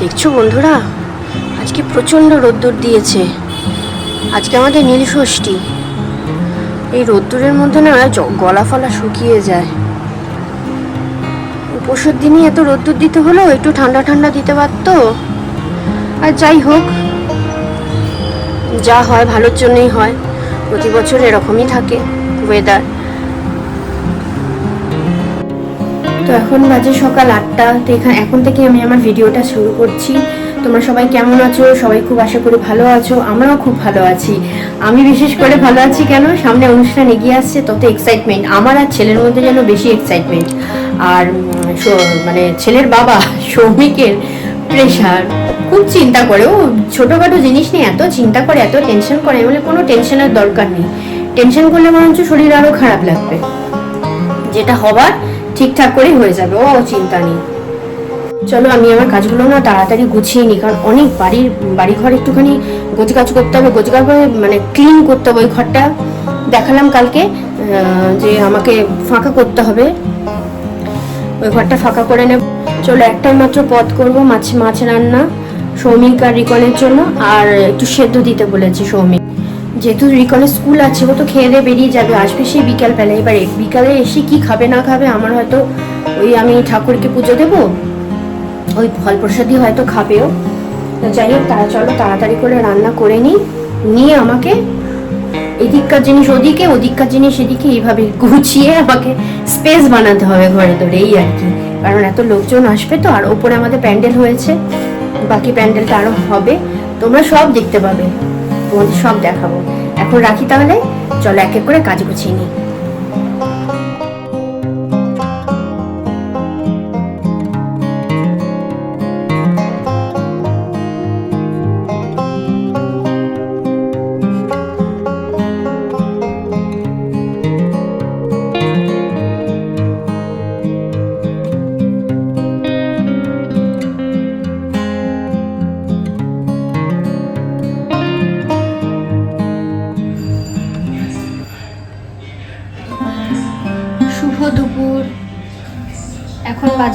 দেখছ বন্ধুরা? আজকে প্রচণ্ড রোদ্দুর দিয়েছে। আজকে আমাদের নীল ষষ্ঠী। এই রোদ্দুরের মধ্যে না গলা ফলা শুকিয়ে যায়। পরশুর দিনই এত রোদ্দুর দিতে হলো একটু ঠান্ডা ঠান্ডা দিতে পারতো। আর যাই হোক, যা হয় ভালোর জন্যই হয়। প্রতি বছর এরকমই থাকে ওয়েদার তো এখন বাজে সকাল আটটা, তো এখানে এখন থেকে আমি আমার ভিডিওটা শুরু করছি। তোমরা সবাই কেমন আছো? সবাই খুব আশা করি ভালো আছো, আমরাও খুব ভালো আছি। আমি বিশেষ করে ভালো আছি কেন? সামনে অনুষ্ঠান এগিয়ে আসছে, তত এক্সাইটমেন্ট আমার আর ছেলের মধ্যে যেন বেশি এক্সাইটমেন্ট আর মানে ছেলের বাবা, সৌমিকের প্রেশার খুব চিন্তা করে। ও ছোটোখাটো জিনিস নিয়ে এত চিন্তা করে, এত টেনশন করে বলি কোনো টেনশনের দরকার নেই। টেনশন করলে বরঞ্চ শরীর আরও খারাপ লাগবে। যেটা হবার ঠিকঠাক করেই হয়ে যাবে, ও চিন্তা নেই। চলো, আমি আমার কাজগুলো না তাড়াতাড়ি গুছিয়ে নিই কারণ অনেক বাড়ির বাড়ি ঘর একটুখানি গোছ কাজ করতে হবে গোছ কাজ করে মানে ক্লিন করতে হবে ওই ঘরটা। দেখালাম কালকে যে আমাকে ফাঁকা করতে হবে। ওই ঘরটা ফাঁকা করে নেব। চলো, একটাই মাত্র পদ করব, মাছ মাছ রান্না, সৌমিক আর রিকনের জন্য, আর একটু সেদ্ধ দিতে বলেছি সৌমিক। যেহেতু রিকনের স্কুল আছে, ও তো খেয়ে দিয়ে বেরিয়ে যাবে, আসবে সেই বিকালবেলা। এবার বিকালে এসে কি খাবে, না খাবে, আমার হয়তো ওই আমি ঠাকুরকে পুজো দেবো, ওই ফল প্রসাদই হয়তো খাবেও যাই হোক, তারা চলো তাড়াতাড়ি করে রান্না করে নিই, নিয়ে আমাকে এদিককার জিনিস ওদিকে, ওদিককার জিনিস এদিকে, এইভাবে গুছিয়ে আমাকে স্পেস বানাতে হবে ঘরে ধরে, এই আর কি। কারণ এত লোকজন আসবে তো, আর ওপরে আমাদের প্যান্ডেল হয়েছে, বাকি প্যান্ডেলটা আরও হবে, তোমরা সব দেখতে পাবে। তোমাদের সব দেখাবো। এখন রাখি তাহলে? চলো এক এক করে কাজ গুছিয়ে নিই।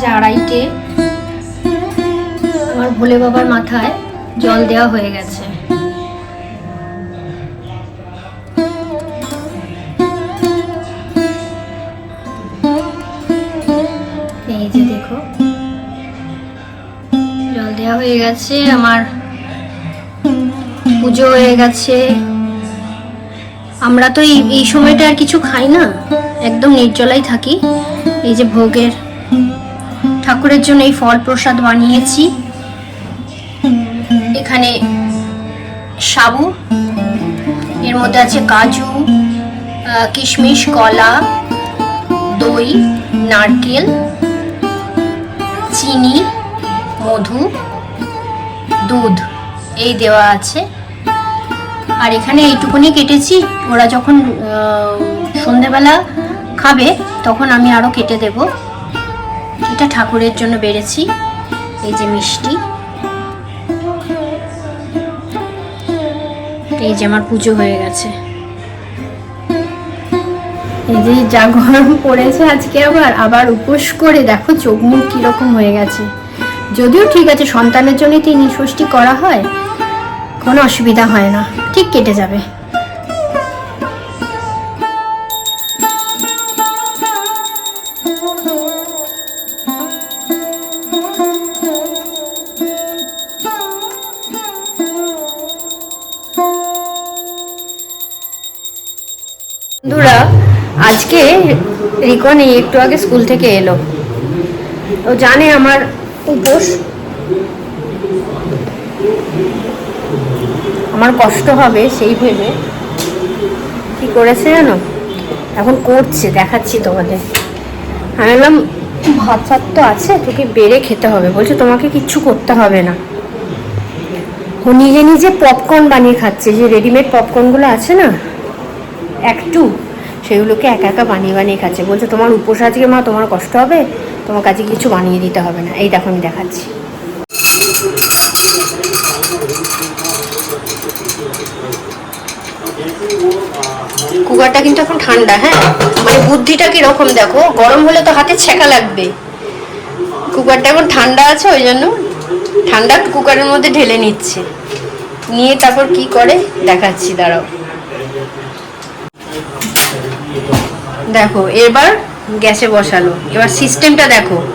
বাজে আড়াইটে আমার ভোলে বাবার মাথায় জল দেওয়া হয়ে গেছে। এই যে দেখো, জল দেওয়া হয়ে গেছে, আমার পুজো হয়ে গেছে। আমরা তো এই এই সময়টা আর কিছু খাই না, একদম নির্জলাই থাকি। এই যে ভোগের ঠাকুরের জন্য এই ফল প্রসাদ বানিয়েছি। এখানে সাবু, এর মধ্যে আছে কাজু কিশমিশ, কলা, দই, নারকেল, চিনি, মধু, দুধ, এই দেওয়া আছে। আর এখানে এইটুকুনি কেটেছি। ওরা যখন সন্ধেবেলা খাবে, তখন আমি আরও কেটে দেব। এটা ঠাকুরের জন্য বেড়েছি। এই যে মিষ্টি। এই যে আমার পুজো হয়ে গেছে। এই যে যা গরম পড়েছে আজকে আবার আবার উপোস করে দেখো চোখ মুখ কীরকম হয়ে গেছে। যদিও ঠিক আছে, সন্তানের জন্যই তিনি ষষ্ঠী করা হয়, কোনো অসুবিধা হয় না। ঠিক কেটে যাবে। বন্ধুরা, আজকে রিকন এই একটু আগে স্কুল থেকে এলো। ও জানে আমার উপোস। আমার কষ্ট হবে সেই ভেবে। কি করেছে জানো? এখন করছে, দেখাচ্ছি তোমাদের। আমি বললাম, ভাত ফাত তো আছে, তোকে বেড়ে খেতে হবে। বলছে, তোমাকে কিচ্ছু করতে হবে না। ও নিজে নিজে পপকর্ন বানিয়ে খাচ্ছে। যে রেডিমেড পপকর্নগুলো আছে না একটু? সেগুলোকে একা একা বানিয়ে বানিয়ে খাচ্ছে। বলছে, তোমার উপোস আজকে মা? তোমার কষ্ট হবে? তোমার কাছে কিছু বানিয়ে দিতে হবে না। এই দেখো আমি দেখাচ্ছি। কুকারটা কিন্তু এখন ঠান্ডা হ্যাঁ? মানে বুদ্ধিটা কীরকম দেখো? গরম হলে তো হাতে ছেঁকা লাগবে। কুকারটা এখন ঠান্ডা আছে, ওই জন্য ঠান্ডা কুকারের মধ্যে ঢেলে নিচ্ছে। নিয়ে তারপর কি করে? দেখাচ্ছি, দাঁড়াও। দেখো এবার গ্যাসে বসালো। এবার সিস্টেমটা দেখো।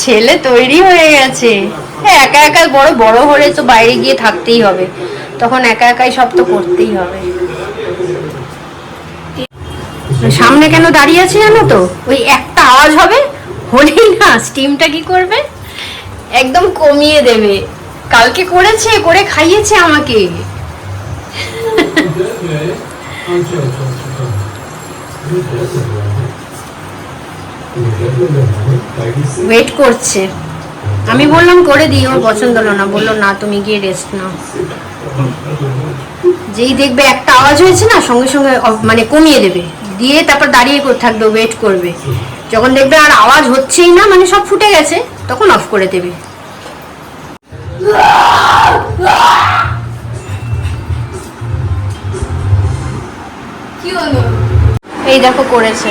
ছেলে তৈরি হয়ে গেছে। হ্যাঁ, একা একা বড় বড় হলে তো বাইরে গিয়ে থাকতেই হবে। তখন একা একাই সব তো করতেই হবে। সামনে কেন দাঁড়িয়ে আছে জানো তো? ওই একটা আওয়াজ হবে? হলেই না স্টিমটা কি করবে? একদম কমিয়ে দেবে। কালকে করেছে, করে খাইয়েছে আমাকে। ওয়েট করছে। আমি বললাম, করে দিই, ওর পছন্দ হলো না। বলল, না, তুমি গিয়ে রেস্ট নাও। যেই দেখবে একটা আওয়াজ হয়েছে না, সঙ্গে সঙ্গে মানে কমিয়ে দেবে। দিয়ে তারপর দাঁড়িয়ে থাকবে ওয়েট করবে। যখন দেখবে আর আওয়াজ হচ্ছেই না মানে সব ফুটে গেছে, তখন অফ করে দেবে। কি হলো? এই দেখো করেছে।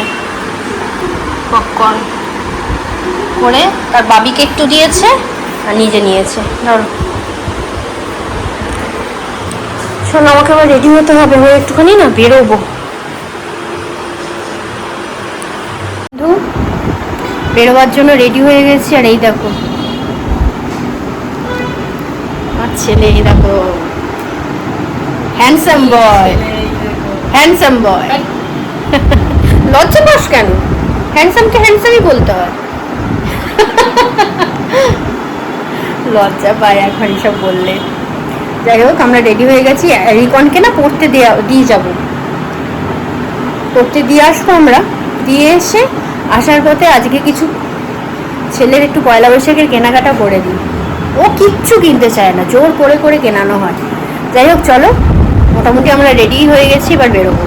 পপকর্ন করে তার বাবিকে একটু দিয়েছে আর নিজে নিয়েছে। ধরো। শোনো, আমাকে আবার রেডি হতে হবে। হয়ে একটুখানি না বেরোবো। বেরোবার জন্য রেডি হয়ে গেছি। আর এই দেখো আর ছেলে দেখো হ্যান্ডসাম বয় হ্যান্ডসাম বয় লজ্জা পাস কেন? হ্যান্ডসামকে হ্যান্ডসামই বলতে হয়। লজ্জা পায় এখন সব বললে। যাই হোক, আমরা রেডি হয়ে গেছি। রিকনকে না পড়তে দেওয়া দিয়ে যাব। পড়তে দিয়ে আসব আমরা। দিয়ে এসে আসার পথে আজকে কিছু ছেলের একটু পয়লা বৈশাখের কেনাকাটা করে দিই। ও কিচ্ছু কিনতে চায় না, জোর করে করে কেনানো হয়। যাই হোক, চলো, মোটামুটি আমরা রেডি হয়ে গেছি, এবার বেরোবো।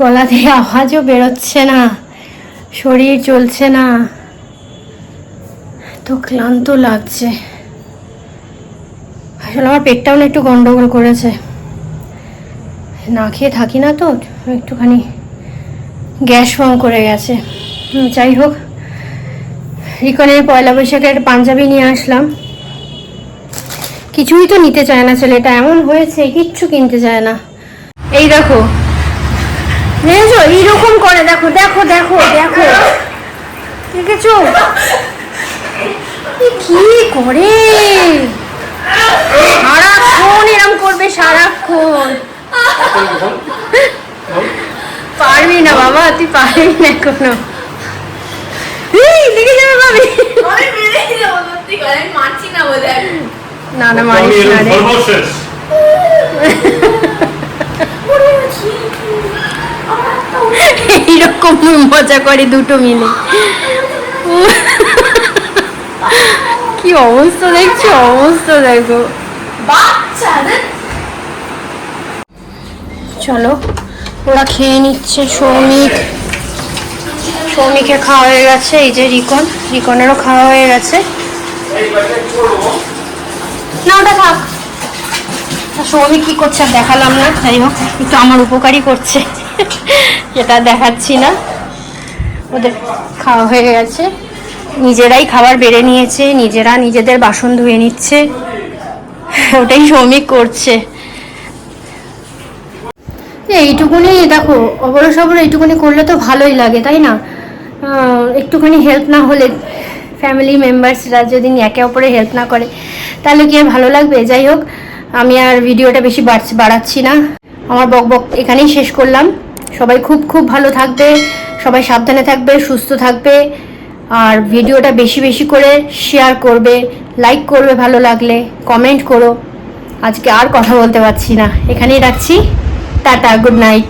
গলা থেকে আওয়াজও বেরোচ্ছে না। শরীর চলছে না। তো ক্লান্ত লাগছে। আসলে আমার পেটটাও না একটু গন্ডগোল করেছে। না খেয়ে থাকি না তো, একটুখানি গ্যাস ফর্ম করে গেছে। যাই হোক। রিকনের পয়লা বৈশাখে একটা পাঞ্জাবি নিয়ে আসলাম। কিছুই তো নিতে চায় না ছেলেটা, এমন হয়েছে, কিচ্ছু কিনতে চায় না। এই দেখো দেখেছ এইরকম করে দেখো দেখো দেখো দেখো। দেখেছ? কি করে? সারাক্ষণ এরম করবে সারাক্ষণ। পারবি না বাবা তুই পারবি না এখনও। এই, দেখে যাবে ভাবি। না না মারিস না রে। এইরকম মজা করে দুটো মিলে। কি অবস্থা দেখছ? অবস্থা দেখো। চলো ওরা খেয়ে নিচ্ছে সৌমিক। সৌমিকের খাওয়া হয়ে গেছে এই যে রিকন। রিকনেরও খাওয়া হয়ে গেছে। না ওটা থাক। সৌমিক কি করছে আর দেখালাম না। যাই হোক একটু আমার উপকারই করছে। যেটা দেখাচ্ছি না। ওদের খাওয়া হয়ে গেছে। নিজেরাই খাবার বেড়ে নিয়েছে, নিজেরা নিজেদের বাসন ধুয়ে নিচ্ছে। ওটাই সৌমিক করছে। এইটুকুনি, দেখো অবর সবর এইটুকুনি করলে তো ভালোই লাগে, তাই না? একটুখানি হেল্প না হলে ফ্যামিলি মেম্বার্সরা যদি একে অপরে হেল্প না করে, তাহলে কি আর ভালো লাগবে? যাই হোক, আমি আর ভিডিওটা বেশি বাড়াচ্ছি না। আমার বক বক এখানেই শেষ করলাম। সবাই খুব খুব ভালো থাকবে, সবাই সাবধানে থাকবে, সুস্থ থাকবে, আর ভিডিওটা বেশি বেশি করে শেয়ার করবে লাইক করবে ভালো লাগলে কমেন্ট করো। আজকে আর কথা বলতে পারছি না। এখানেই রাখছি। Tata good night